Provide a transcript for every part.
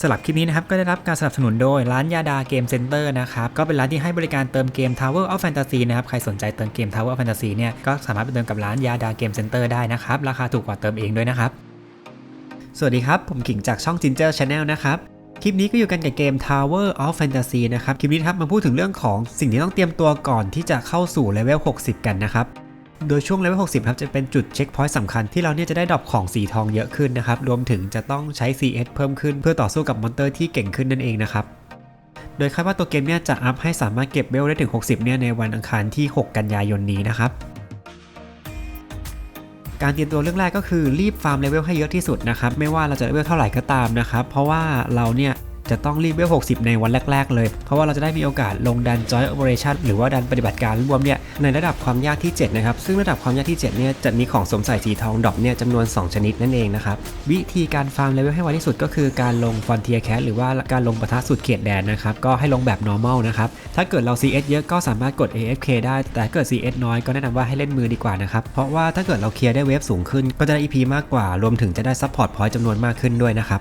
สำหรับคลิปนี้นะครับก็ได้รับการสนับสนุนโดยร้านยาดาเกมเซ็นเตอร์นะครับก็เป็นร้านที่ให้บริการเติมเกม Tower of Fantasy นะครับใครสนใจเติมเกม Tower of Fantasy เนี่ยก็สามารถไปเติมกับร้านยาดาเกมเซ็นเตอร์ได้นะครับราคาถูกกว่าเติมเองด้วยนะครับสวัสดีครับ ผมกิ่งจากช่อง Ginger Channel นะครับคลิปนี้ก็อยู่กันกับเกม Tower of Fantasy นะครับคลิปนี้ครับมาพูดถึงเรื่องของสิ่งที่ต้องเตรียมตัวก่อนที่จะเข้าสู่เลเวล 60 กันนะครับ โดยช่วงเลเวล60 ครับ จะเป็นจุดเช็คพอยต์สำคัญที่เราเนี่ยจะได้ดรอปของสีทองเยอะขึ้นนะครับ รวมถึงจะต้องใช้ CS เพิ่มขึ้นเพื่อต่อสู้กับมอนเตอร์ที่เก่งขึ้นนั่นเองนะครับ โดยคาดว่าตัวเกมเนี่ยจะอัพให้สามารถเก็บเวลได้ถึง 60 เนี่ยในวันอังคารที่ 6 กันยายนนี้นะครับการเตรียมตัวเรื่องแรกก็คือรีบฟาร์มเลเวลให้เยอะที่สุดนะครับ ไม่ว่าเราจะเลเวลเท่าไหร่ก็ตามนะครับ เพราะว่าเราเนี่ย จะต้องรีบเลเวล60 ในวันแรก ๆ เลย เพราะว่าเราจะได้มีโอกาสลงดัน Joint Operation หรือว่าดันปฏิบัติการรวมเนี่ยในระดับความยากที่ 7 นะครับ ซึ่งระดับความยากที่ 7 เนี่ยจะมีของสมใส่สีทองดรอปเนี่ยจำนวน 2 ชนิดนั่นเองนะครับ วิธีการฟาร์มเลเวลให้ไวที่สุดก็คือการลง Frontier Cat หรือว่าการลงปะทะสุดเขตแดนนะครับก็ให้ลงแบบ normal นะครับถ้าเกิดเรา CS เยอะก็สามารถกด AFK ได้ แต่เกิด CS น้อยก็แนะนำว่าให้เล่นมือดีกว่านะครับเพราะว่าถ้าเกิดเราเคลียร์ได้เวฟสูงขึ้นก็จะได้ EP มากกว่ารวมถึงจะได้ Support Point จำนวนมากขึ้นด้วยนะครับ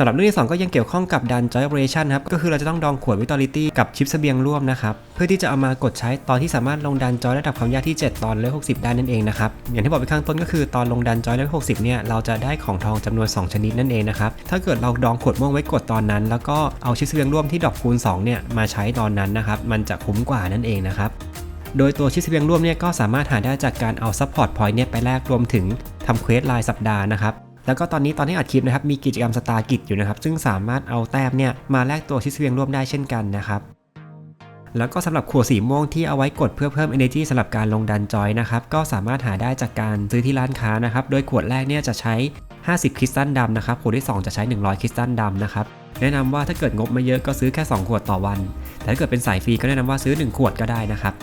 สำหรับเรื่องที่ 2 ก็ยังเกี่ยวข้องกับดัน Joy Operation ครับ ก็คือเราจะต้องดองขวด Vitality กับชิปเสบียงร่วมนะครับ เพื่อที่จะเอามากดใช้ตอนที่สามารถลงดันจอยระดับความยากที่ 7 ตอนเลเวล60 ได้นั่นเองนะครับ อย่างที่บอกไปข้างต้นก็คือตอนลงดันจอยเลเวล60 เนี่ย เราจะได้ของทองจำนวน 2 ชนิดนั่นเองนะครับ ถ้าเกิดเราดองขวดม่วงไว้กดตอนนั้น แล้วก็เอาชิปเสบียงร่วมที่ดอปคูณ2เนี่ยมาใช้ตอนนั้นนะครับ มันจะคุ้มกว่านั่นเองนะครับโดยตัวชิปเสบียงร่วมเนี่ยก็สามารถหาได้จากการเอา Support Point เนี่ยไปแลกรวมถึงทำเควสรายสัปดาห์นะครับ แล้วก็ตอนนี้ตอนที่อัดคลิปนะครับมีกิจกรรมสตาร์กิจอยู่นะครับ ซึ่งสามารถเอาแต้มเนี่ยมาแลกตัวชิสเวียงร่วมได้เช่นกันนะครับแล้วก็สำหรับขวดสีม่วงที่เอาไว้กดเพื่อเพิ่ม energy สำหรับการลงดันจอยนะครับ ก็สามารถหาได้จากการซื้อที่ร้านค้านะครับ โดยขวดแรกเนี่ยจะใช้ 50 คริสตัลดำนะครับ ขวดที่ 2 จะใช้ 100 คริสตัลดำนะครับ แนะนำว่าถ้าเกิดงบไม่เยอะก็ซื้อแค่ 2 ขวดต่อวัน แต่ถ้าเกิดเป็นสายฟรีก็แนะนำว่าซื้อ 1 ขวดก็ได้นะครับ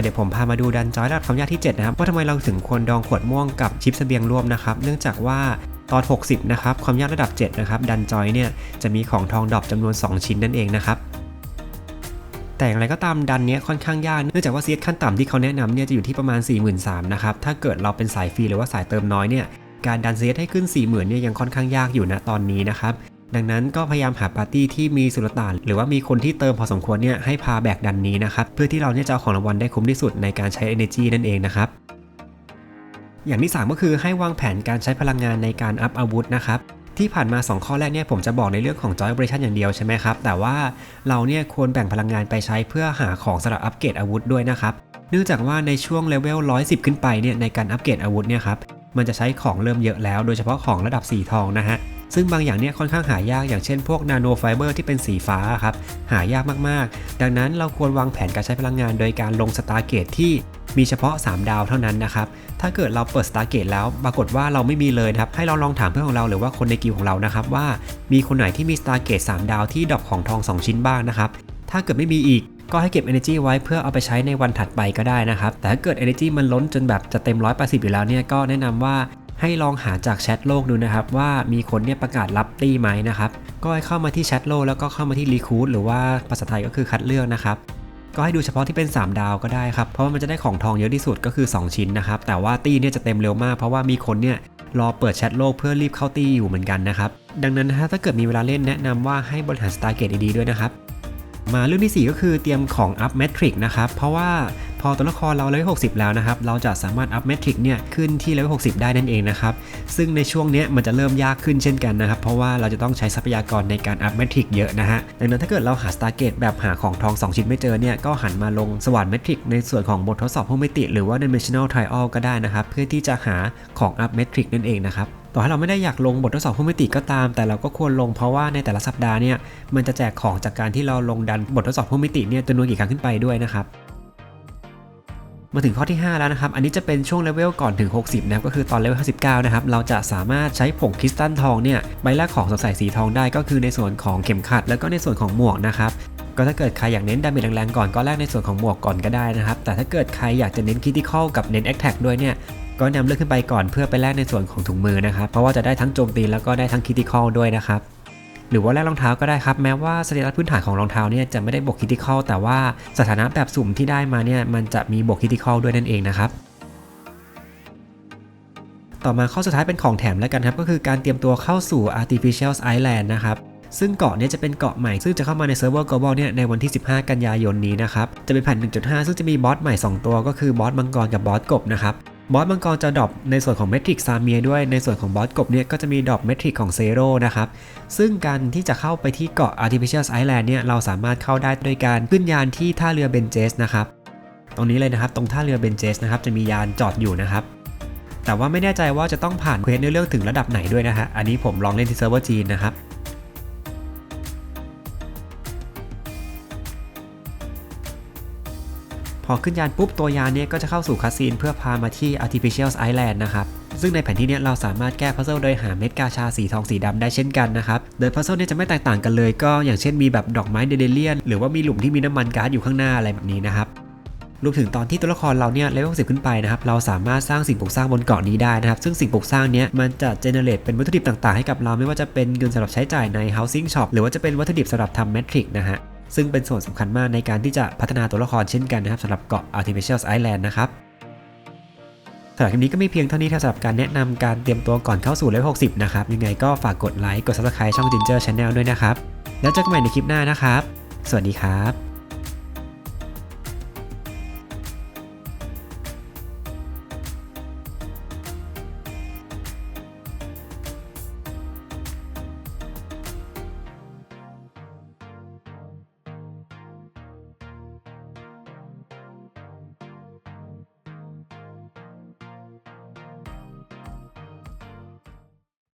เดี๋ยวผมพามาดูดันจอยระดับความยากที่ 7 นะครับ ว่าทำไมเราถึงควรดองขวดม่วงกับชิปเสบียงร่วมนะครับ เนื่องจากว่าตอน 60 นะครับ ความยากระดับ 7 นะครับ ดันจอยเนี่ย จะมีของทองดรอปจำนวน 2 ชิ้นนั่นเองนะครับแต่อย่างไรก็ตามดันเนี้ยค่อนข้างยาก เนื่องจากว่าเซียขั้นต่ำที่เขาแนะนำเนี่ยจะอยู่ที่ประมาณ 43,000นะครับ ถ้าเกิดเราเป็นสายฟรีหรือว่าสายเติมน้อยเนี่ย การดันเซียให้ขึ้น 40,000เนี่ยยังค่อนข้างยากอยู่นะตอนนี้นะครับ ดังนั้นก็พยายามหาปาร์ตี้ที่มีสุลต่าน หรือว่ามีคนที่เติมพอสมควรเนี่ยให้พาแบกดันนี้นะครับ เพื่อที่เราเนี่ยจะเอาของรางวัลได้คุ้มที่สุดในการใช้ energy นั่นเองนะครับอย่างที่ 3 ก็คือให้วางแผนการใช้พลังงานในการอัพอาวุธนะครับที่ผ่านมา 2 ข้อแรกเนี่ยผมจะบอกในเรื่องของ Joy Operation อย่างเดียวใช่ไหมครับ แต่ว่าเราเนี่ยควรแบ่งพลังงานไปใช้เพื่อหาของสำหรับอัปเกรดอาวุธด้วยนะครับ เนื่องจากว่าในช่วงเลเวล 110 ขึ้นไปเนี่ยในการอัปเกรดอาวุธเนี่ยครับมันจะใช้ของเริ่มเยอะแล้ว โดยเฉพาะของระดับสีทองนะฮะ ซึ่งบางอย่างเนี่ยค่อนข้างหายากอย่างเช่นพวกนาโนไฟเบอร์ที่เป็นสีฟ้าครับหายากมากๆ ดังนั้นเราควรวางแผนการใช้พลังงานโดยการลงสตาร์เกตที่มีเฉพาะ 3 ดาวเท่านั้นนะครับ ถ้าเกิดเราเปิดสตาร์เกตแล้ว ปรากฏว่าเราไม่มีเลยนะครับ ให้เราลองถามเพื่อนของเราหรือว่าคนในกิลของเรานะครับว่า มีคนไหนที่มีสตาร์เกต3ดาวที่ดรอปของทอง 2 ชิ้นบ้างนะครับ ถ้าเกิดไม่มีอีกก็ให้เก็บ energy ไว้เพื่อเอาไปใช้ในวันถัดไปก็ได้นะครับ แต่ถ้าเกิด energy มันล้นจนแบบจะเต็ม 180 อยู่แล้วเนี่ยก็แนะนำว่า ให้ลองหาจากแชทโลกดูนะครับ ว่ามีคนเนี่ยประกาศรับตี้ไหมนะครับ ก็ให้เข้ามาที่แชทโลกแล้วก็เข้ามาที่รีคูดหรือว่าภาษาไทยก็คือคัดเลือกนะครับก็ให้ดูเฉพาะที่เป็น 3 ดาวก็ได้ครับ เพราะว่ามันจะได้ของทองเยอะที่สุดก็คือ 2 ชิ้นนะครับ แต่ว่าตี้เนี่ยจะเต็มเร็วมาก เพราะว่ามีคนเนี่ยรอเปิดแชทโลกเพื่อรีบเข้าตี้อยู่เหมือนกันนะครับ ดังนั้นถ้าเกิดมีเวลาเล่นแนะนำว่าให้บริหารสตาร์เกตดีๆด้วยนะครับ มาเรื่องที่ 4 ก็คือเตรียมของอัพเมทริกนะครับ เพราะว่า พอตัวละครเราเลเวล60 แล้วนะครับ เราจะสามารถอัพเมทริกเนี่ยขึ้นที่เลเวล60 ได้นั่นเองนะครับ ซึ่งในช่วงเนี้ยมันจะเริ่มยากขึ้นเช่นกันนะครับ เพราะว่าเราจะต้องใช้ทรัพยากรในการอัพเมทริกเยอะนะฮะ ดังนั้นถ้าเกิดเราหาสตาร์เกตแบบหาของทอง 2 ชิ้นไม่เจอเนี่ย ก็หันมาลงสว่านเมทริกในส่วนของบททดสอบผู้มิติ หรือว่า dimensional trial ก็ได้นะครับ เพื่อที่จะหาของอัพเมทริกนั่นเองนะครับต่อให้เราไม่ได้อยากลงบททดสอบผู้มิติก็ตาม แต่เราก็ควรลงเพราะว่าในแต่ละสัปดาห์เนี่ยมันจะแจกของจากการที่เราลงดันบททดสอบผู้มิติเนี่ยจำนวนกี่ครั้งขึ้นไปด้วยนะครับ มาถึงข้อที่ 5 แล้วนะครับ อันนี้จะเป็นช่วงเลเวลก่อนถึง 60 นะครับ ก็คือตอนเลเวล59 นะครับ เราจะสามารถใช้ผงคริสตัลทองเนี่ยใบแรกของสดใสสีทองได้ก็คือในส่วนของเข็มขัด แล้วก็ในส่วนของหมวกนะครับก็ถ้าเกิดใครอยากเน้นดาเมจแรงๆก่อนก็แลกในส่วนของหมวกก่อนก็ได้นะครับ แต่ถ้าเกิดใครอยากจะเน้นคริติคอลกับเน้นแอคแท็กด้วยเนี่ยก็นำเลือกขึ้นไปก่อนเพื่อไปแลกในส่วนของถุงมือนะครับ เพราะว่าจะได้ทั้งโจมตีแล้วก็ได้ทั้งคริติคอลด้วยนะครับ หรือว่าแลกรองเท้าก็ได้ครับแม้ว่าสเตตัสพื้นฐานของรองเท้าเนี่ยจะไม่ได้บวกคิติคอลแต่ว่าสถานะแบบสุ่มที่ได้มาเนี่ยมันจะมีบวกคิติคอลด้วยนั่นเองนะครับต่อมาข้อสุดท้ายเป็นของแถมแล้วกันครับก็คือการเตรียมตัวเข้าสู่ Artificial Island นะครับซึ่งเกาะนี้จะเป็นเกาะใหม่ซึ่งจะเข้ามาในเซิร์ฟเวอร์ global เนี่ยในวันที่ 15 กันยายนนี้นะครับ จะเป็นแผ่น 1.5 ซึ่งจะมีบอสใหม่ 2 ตัวก็คือบอสมังกรกับบอสกบนะครับ บอสมังกรจะดรอปในส่วนของเมทริกซาเมียด้วยในส่วนของบอสกบเนี่ยก็จะมีดรอปเมทริกของเซโร่นะครับ ซึ่งการที่จะเข้าไปที่เกาะ Artificial Island เนี่ยเราสามารถเข้าได้โดยการขึ้นยานที่ท่าเรือเบนเจสนะครับตรงนี้เลยนะครับตรงท่าเรือเบนเจสนะครับจะมียานจอดอยู่นะครับแต่ว่าไม่แน่ใจว่าจะต้องผ่านเควสในเรื่องถึงระดับไหนด้วยนะฮะอันนี้ผมลองเล่นที่เซิร์ฟเวอร์จีนนะครับ พอขึ้นยานปุ๊บตัวยานเนี่ยก็จะเข้าสู่คาซีนเพื่อพามาที่ Artificial Island นะครับซึ่งในแผนที่เนี้เราสามารถแก้พัซเซิลโดยหาเม็ดกาชาสีทองสีดำได้เช่นกันนะครับ โดยพัซเซิลเนี่ยจะไม่แตกต่างกันเลย ก็อย่างเช่นมีแบบดอกไม้เดเดเลียน หรือว่ามีหลุมที่มีน้ำมันก๊าซอยู่ข้างหน้าอะไรแบบนี้นะครับรวมถึงตอนที่ตัวละครเราเนี่ยเลเวล10ขึ้นไปนะครับ เราสามารถสร้างสิ่งปลูกสร้างบนเกาะนี้ได้นะครับ ซึ่งสิ่งปลูกสร้างเนี้ยมันจะเจเนเรตเป็นวัตถุดิบต่างๆให้กับเราไม่ว่าจะเป็นเงินสำหรับใช้จ่ายใน housing shop หรือว่าจะเป็นวัตถุดิบสำหรับทำแมทริกนะฮะ ซึ่งเป็นส่วนสำคัญมากในการที่จะพัฒนาตัวละครเช่นกันนะครับสำหรับเกาะ Artificial Island นะครับสำหรับคลิปนี้ก็มีเพียงเท่านี้ครับสำหรับการแนะนำการเตรียมตัวก่อนเข้าสู่เลเวล60 นะครับ ยังไงก็ฝากกดไลค์ กด Subscribe ช่อง Ginger Channel ด้วยนะครับ แล้วเจอกันใหม่ในคลิปหน้านะครับ สวัสดีครับ